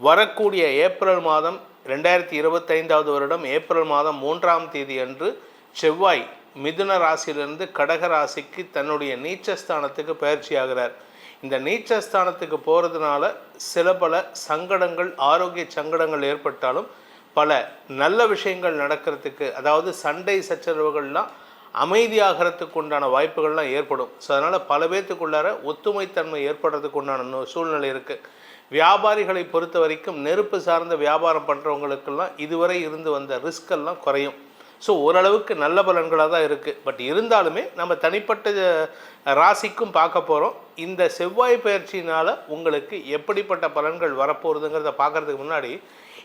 வரக்கூடிய ஏப்ரல் மாதம் ரெண்டாயிரத்தி இருபத்தைந்தாவது வருடம் ஏப்ரல் மாதம் மூன்றாம் தேதி அன்று செவ்வாய் மிதுன ராசியிலிருந்து கடக ராசிக்கு தன்னுடைய நீச்சஸ்தானத்துக்கு பயிற்சி ஆகிறார் இந்த நீச்சஸ்தானத்துக்கு போகிறதுனால சில பல சங்கடங்கள் ஆரோக்கிய சங்கடங்கள் ஏற்பட்டாலும் பல நல்ல விஷயங்கள் நடக்கிறதுக்கு அதாவது சண்டை சச்சரவுகள்லாம் அமைதியாகிறதுக்கு உண்டான வாய்ப்புகள்லாம் ஏற்படும். ஸோ அதனால் பல பேர்த்துக்குள்ளார ஒத்துமைத்தன்மை ஏற்படுறதுக்கு உண்டான சூழ்நிலை இருக்குது வியாபாரிகளை பொறுத்த வரைக்கும் நெருப்பு சார்ந்த வியாபாரம் பண்ணுறவங்களுக்கெல்லாம் இதுவரை இருந்து வந்த ரிஸ்கெல்லாம் குறையும். ஸோ ஓரளவுக்கு நல்ல பலன்களாக தான் இருக்குது பட் இருந்தாலுமே நம்ம தனிப்பட்ட ராசிக்கும் பார்க்க போகிறோம் இந்த செவ்வாய் பயிற்சியினால் உங்களுக்கு எப்படிப்பட்ட பலன்கள் வரப்போகுதுங்கிறத பார்க்குறதுக்கு முன்னாடி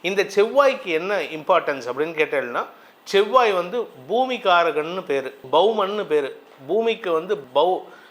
இந்த செவ்வாய்க்கு என்ன இம்பார்ட்டன்ஸ் அப்படின்னு கேட்டேன்னா செவ்வாய் வந்து பூமிகாரகன்னு பேர் பௌமன்னு பேர். பூமிக்கு வந்து பௌ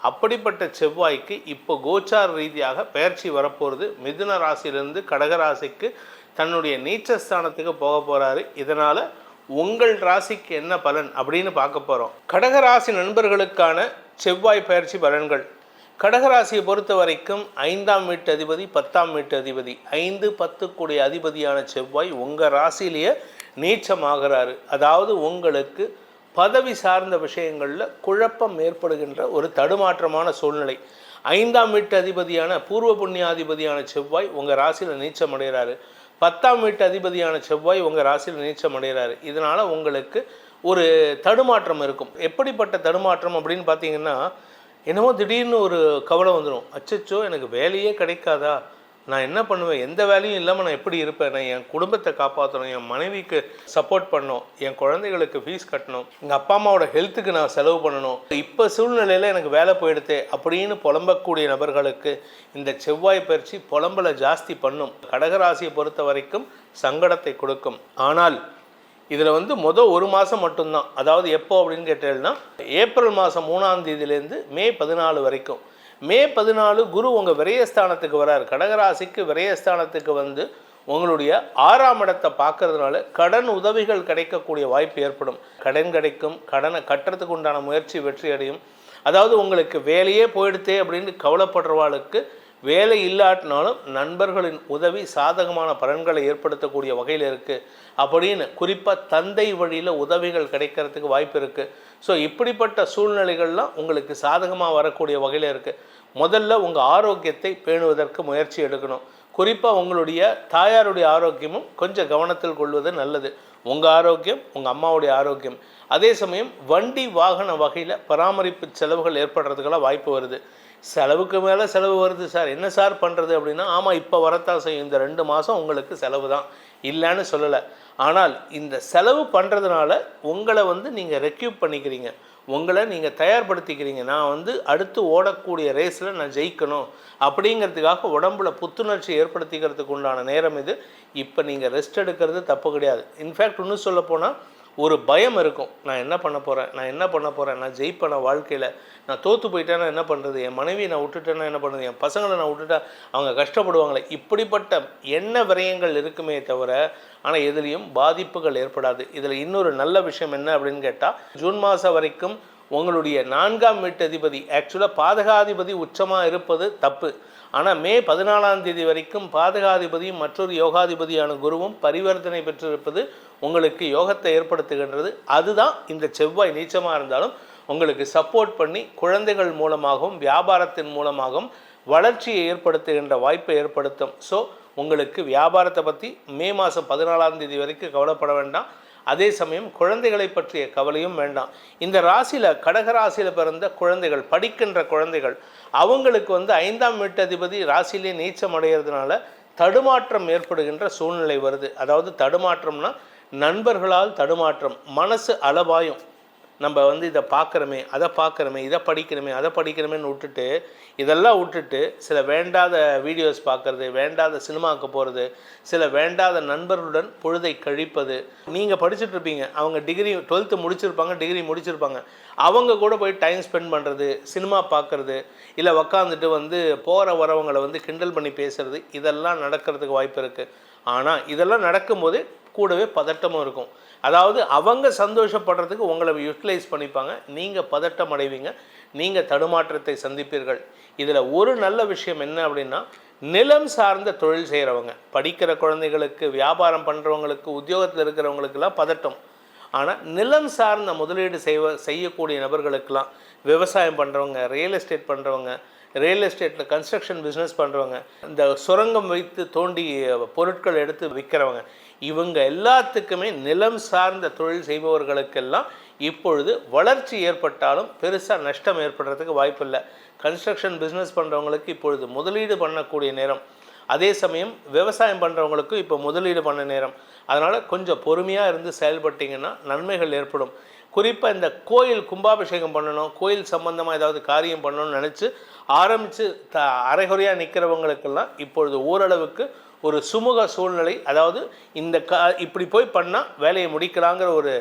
அப்படிப்பட்ட செவ்வாய்க்கு இப்போ கோச்சார ரீதியாக பெயர்ச்சி வரப்போகிறது மிதுன ராசியிலிருந்து கடக ராசிக்கு தன்னுடைய நீச்சஸ்தானத்துக்கு போக போகிறாரு இதனால் உங்கள் ராசிக்கு என்ன பலன் அப்படின்னு பார்க்க போகிறோம் கடகராசி நண்பர்களுக்கான செவ்வாய் பயிற்சி பலன்கள். கடகராசியை பொறுத்த வரைக்கும் ஐந்தாம் வீட்டு அதிபதி பத்தாம் வீட்டு அதிபதி ஐந்து பத்து கூடிய அதிபதியான செவ்வாய் உங்கள் ராசியிலேயே நீச்சமாகிறாரு. அதாவது உங்களுக்கு பதவி சார்ந்த விஷயங்களில் குழப்பம் ஏற்படுகின்ற ஒரு தடுமாற்றமான சூழ்நிலை. ஐந்தாம் வீட்டு அதிபதியான பூர்வ புண்ணியாதிபதியான செவ்வாய் உங்கள் ராசியில் நீச்சம் அடைகிறாரு. பத்தாம் வீட்டு அதிபதியான செவ்வாய் உங்கள் ராசியில் நீச்சம் அடைகிறாரு. இதனால் உங்களுக்கு ஒரு தடுமாற்றம் இருக்கும். எப்படிப்பட்ட தடுமாற்றம் அப்படின்னு பார்த்தீங்கன்னா என்னமோ திடீர்னு ஒரு கவலை வந்துடும் அச்சச்சோ எனக்கு வேலையே கிடைக்காதா? நான் என்ன பண்ணுவேன்? எந்த வேலையும் இல்லாமல் நான் எப்படி இருப்பேன்? நான் என் குடும்பத்தை காப்பாற்றணும் என் மனைவிக்கு சப்போர்ட் பண்ணணும் என் குழந்தைகளுக்கு ஃபீஸ் கட்டணும் எங்கள் அப்பா அம்மாவோட ஹெல்த்துக்கு நான் செலவு பண்ணணும். இப்போ சூழ்நிலையில் எனக்கு வேலை போயிடுதே அப்படின்னு புலம்பக்கூடிய நபர்களுக்கு இந்த செவ்வாய் பயிற்சி புலம்பலை ஜாஸ்தி பண்ணும். கடகராசியை பொறுத்த வரைக்கும் சங்கடத்தை கொடுக்கும். ஆனால் இதில் வந்து மொதல் ஒரு மாதம் மட்டும்தான். அதாவது எப்போ அப்படின்னு கேட்டீங்கன்னா ஏப்ரல் மாதம் மூணாம் தேதியிலேருந்து மே பதினாலு வரைக்கும். மே பதினாலு குரு உங்கள் விரயஸ்தானத்துக்கு வரார். கடகராசிக்கு விரயஸ்தானத்துக்கு வந்து உங்களுடைய ஆறாம் இடத்தை பார்க்கறதுனால கடன் உதவிகள் கிடைக்கக்கூடிய வாய்ப்பு ஏற்படும். கடன் கிடைக்கும் கடனை கட்டுறதுக்கு உண்டான முயற்சி வெற்றி அடையும் அதாவது உங்களுக்கு வேலையே போயிடுத்தே அப்படின்னு கவலைப்படுறவாளுக்கு வேலை இல்லாட்டினாலும் நண்பர்களின் உதவி சாதகமான பலன்களை ஏற்படுத்தக்கூடிய வகையில் இருக்குது அப்படின்னு குறிப்பாக தந்தை வழியில் உதவிகள் கிடைக்கிறதுக்கு வாய்ப்பு இருக்குது ஸோ இப்படிப்பட்ட சூழ்நிலைகள்லாம் உங்களுக்கு சாதகமாக வரக்கூடிய வகையில் இருக்குது முதல்ல உங்கள் ஆரோக்கியத்தை பேணுவதற்கு முயற்சி எடுக்கணும். குறிப்பாக உங்களுடைய தாயாருடைய ஆரோக்கியமும் கொஞ்சம் கவனத்தில் கொள்வது நல்லது. உங்கள் ஆரோக்கியம் உங்கள் அம்மாவுடைய ஆரோக்கியம். அதே சமயம் வண்டி வாகன வகையில் பராமரிப்பு செலவுகள் ஏற்படுறதுக்கெல்லாம் வாய்ப்பு வருது. செலவுக்கு மேலே செலவு வருது சார். என்ன சார் பண்ணுறது அப்படின்னா ஆமாம் இப்போ வரத்தான் செய்யும். இந்த ரெண்டு மாதம் உங்களுக்கு செலவு தான். இல்லைன்னு சொல்லலை. ஆனால் இந்த செலவு பண்ணுறதுனால உங்களை வந்து நீங்கள் ரெக்யூப் பண்ணிக்கிறீங்க. உங்களை நீங்கள் தயார்படுத்திக்கிறீங்க. நான் வந்து அடுத்து ஓடக்கூடிய ரேஸில் நான் ஜெயிக்கணும். அப்படிங்கிறதுக்காக உடம்புல புத்துணர்ச்சி ஏற்படுத்திக்கிறதுக்கு உண்டான நேரம் இது. இப்போ நீங்கள் ரெஸ்ட் எடுக்கிறது தப்பு கிடையாது. இன்ஃபேக்ட் இன்னும் சொல்ல போனால் ஒரு பயம் இருக்கும். நான் என்ன பண்ண போகிறேன் நான் என்ன பண்ண போகிறேன் நான் ஜெயிப்பேன் வாழ்க்கையில்? நான் தோற்று போயிட்டேன்னா என்ன பண்ணுறது என் மனைவியை நான் விட்டுட்டேன்னா என்ன பண்ணுறது என் பசங்களை நான் விட்டுட்டா அவங்க கஷ்டப்படுவாங்களே? இப்படிப்பட்ட எண்ண விரயங்கள் இருக்குமே தவிர ஆனால் எதுலேயும் பாதிப்புகள் ஏற்படாது. இதில் இன்னொரு நல்ல விஷயம் என்ன அப்படின்னு கேட்டால் ஜூன் மாதம் வரைக்கும் உங்களுடைய நான்காம் வீட்டதிபதி ஆக்சுவலாக பாதகாதிபதி உச்சமாக இருப்பது தப்பு. ஆனால் மே பதினாலாம் தேதி வரைக்கும் பாதகாதிபதியும் மற்றொரு யோகாதிபதியான குருவும் பரிவர்த்தனை பெற்றிருப்பது உங்களுக்கு யோகத்தை ஏற்படுத்துகின்றது. அதுதான் இந்த செவ்வாய் நீச்சமாக இருந்தாலும் உங்களுக்கு சப்போர்ட் பண்ணி குழந்தைகள் மூலமாகவும் வியாபாரத்தின் மூலமாகவும் வளர்ச்சியை ஏற்படுத்துகின்ற வாய்ப்பை ஏற்படுத்தும். ஸோ உங்களுக்கு வியாபாரத்தை பற்றி மே மாதம் பதினாலாம் தேதி வரைக்கும் கவலைப்பட வேண்டாம். அதே சமயம் குழந்தைகளை பற்றிய கவலையும் வேண்டாம். இந்த ராசியில் கடக ராசியில் பிறந்த குழந்தைகள் படிக்கின்ற குழந்தைகள் அவங்களுக்கு வந்து ஐந்தாம் வீட்டதிபதி ராசியிலே நீச்சம் அடைகிறதுனால தடுமாற்றம் ஏற்படுகின்ற சூழ்நிலை வருது. அதாவது தடுமாற்றம்னா நண்பர்களால் தடுமாற்றம் மனசு அளவாயும் நம்ம வந்து இதை பார்க்குறோமே அதை பார்க்குறோமே இதை படிக்கிறோமே அதை படிக்கிறோமேன்னு விட்டுட்டு இதெல்லாம் விட்டுட்டு சில வேண்டாத வீடியோஸ் பார்க்குறது வேண்டாத சினிமாவுக்கு போகிறது சில வேண்டாத நண்பர்களுடன் பொழுதை கழிப்பது. நீங்கள் படிச்சுட்ருப்பீங்க அவங்க டிகிரி டுவெல்த்து முடிச்சிருப்பாங்க டிகிரி முடிச்சிருப்பாங்க. அவங்க கூட போய் டைம் ஸ்பெண்ட் பண்ணுறது சினிமா பார்க்குறது இல்லை உக்காந்துட்டு வந்து போகிற வரவங்களை வந்து கிண்டல் பண்ணி பேசுகிறது இதெல்லாம் நடக்கிறதுக்கு வாய்ப்பு இருக்குது ஆனால் இதெல்லாம் நடக்கும்போது கூடவே பதட்டமும் இருக்கும். அதாவது அவங்க சந்தோஷப்படுறதுக்கு உங்களை யூட்டிலைஸ் பண்ணிப்பாங்க. நீங்கள் பதட்டம் அடைவீங்க. நீங்கள் தடுமாற்றத்தை சந்திப்பீர்கள். இதில் ஒரு நல்ல விஷயம் என்ன அப்படின்னா நிலம் சார்ந்த தொழில் செய்கிறவங்க படிக்கிற குழந்தைகளுக்கு வியாபாரம் பண்ணுறவங்களுக்கு உத்தியோகத்தில் இருக்கிறவங்களுக்கெல்லாம் பதட்டம். ஆனால் நிலம் சார்ந்த முதலீடு செய்வ செய்யக்கூடிய நபர்களுக்கெல்லாம் விவசாயம் பண்ணுறவங்க ரியல் எஸ்டேட் பண்ணுறவங்க ரியல் எஸ்டேட்டில் கன்ஸ்ட்ரக்ஷன் பிஸ்னஸ் பண்ணுறவங்க இந்த சுரங்கம் வைத்து தோண்டி பொருட்கள் எடுத்து விற்கிறவங்க இவங்க எல்லாத்துக்குமே நிலம் சார்ந்த தொழில் செய்பவர்களுக்கெல்லாம் இப்பொழுது வளர்ச்சி ஏற்பட்டாலும் பெருசாக நஷ்டம் ஏற்படுறதுக்கு வாய்ப்பில்லை. கன்ஸ்ட்ரக்ஷன் பிஸ்னஸ் பண்ணுறவங்களுக்கு இப்பொழுது முதலீடு பண்ணக்கூடிய நேரம். அதே சமயம் விவசாயம் பண்ணுறவங்களுக்கும் இப்போ முதலீடு பண்ண நேரம். அதனால் கொஞ்சம் பொறுமையாக இருந்து செயல்பட்டிங்கன்னா நன்மைகள் ஏற்படும். குறிப்பாக இந்த கோயில் கும்பாபிஷேகம் பண்ணணும் கோயில் சம்பந்தமாக ஏதாவது காரியம் பண்ணணும்னு நினச்சி ஆரம்பித்து த அரைகுறையாக நிற்கிறவங்களுக்கெல்லாம் இப்பொழுது ஓரளவுக்கு ஒரு சுமூக சூழ்நிலை அதாவது இந்த க இப்படி போய் பண்ணால் வேலையை முடிக்கலாங்கிற ஒரு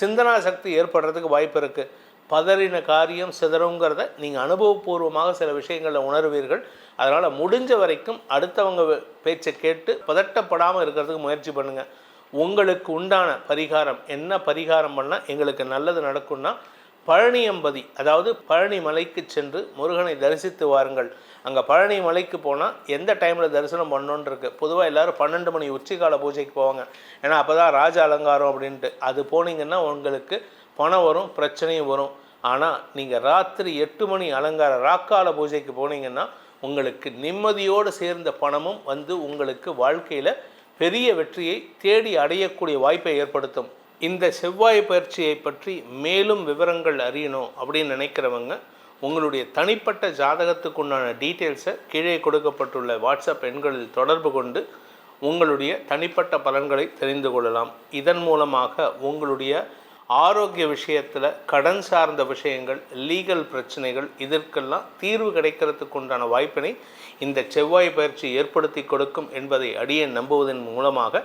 சிந்தனா சக்தி ஏற்படுறதுக்கு வாய்ப்பு இருக்குது பதறின காரியம் சிதறுங்கிறத நீங்கள் அனுபவபூர்வமாக சில விஷயங்களில் உணர்வீர்கள். அதனால் முடிஞ்ச வரைக்கும் அடுத்தவங்க பேச்சை கேட்டு பதட்டப்படாமல் இருக்கிறதுக்கு முயற்சி பண்ணுங்கள் உங்களுக்கு உண்டான பரிகாரம் என்ன பரிகாரம் பண்ணால் எங்களுக்கு நல்லது நடக்கும்னா பழனியம்பதி அதாவது பழனி மலைக்கு சென்று முருகனை தரிசித்து வாருங்கள். அங்கே பழனி மலைக்கு போனால் எந்த டைமில் தரிசனம் பண்ணணுன்னு இருக்குது பொதுவாக எல்லோரும் பன்னெண்டு மணி உச்சிக்கால பூஜைக்கு போவாங்க. ஏன்னா அப்போ தான் ராஜ அலங்காரம் அப்படின்ட்டு. அது போனீங்கன்னா உங்களுக்கு பணம் வரும் பிரச்சனையும் வரும். ஆனால் நீங்கள் ராத்திரி எட்டு மணி அலங்கார ராக்கால பூஜைக்கு போனீங்கன்னா உங்களுக்கு நிம்மதியோடு சேர்ந்த பணமும் வந்து உங்களுக்கு வாழ்க்கையில் பெரிய வெற்றியை தேடி அடையக்கூடிய வாய்ப்பை ஏற்படுத்தும். இந்த செவ்வாய் பயிற்சியை பற்றி மேலும் விவரங்கள் அறியணும் அப்படின்னு நினைக்கிறவங்க உங்களுடைய தனிப்பட்ட ஜாதகத்துக்கு உண்டான டீட்டெயில்ஸை கீழே கொடுக்கப்பட்டுள்ள வாட்ஸ்அப் எண்களில் தொடர்பு கொண்டு உங்களுடைய தனிப்பட்ட பலன்களை தெரிந்து கொள்ளலாம். இதன் மூலமாக உங்களுடைய ஆரோக்கிய விஷயத்தில் கடன் சார்ந்த விஷயங்கள் லீகல் பிரச்சனைகள் இதற்கெல்லாம் தீர்வு கிடைக்கிறதுக்கு உண்டான வாய்ப்பினை இந்த செவ்வாய் பயிற்சி ஏற்படுத்தி கொடுக்கும் என்பதை அடியே நம்புவதன் மூலமாக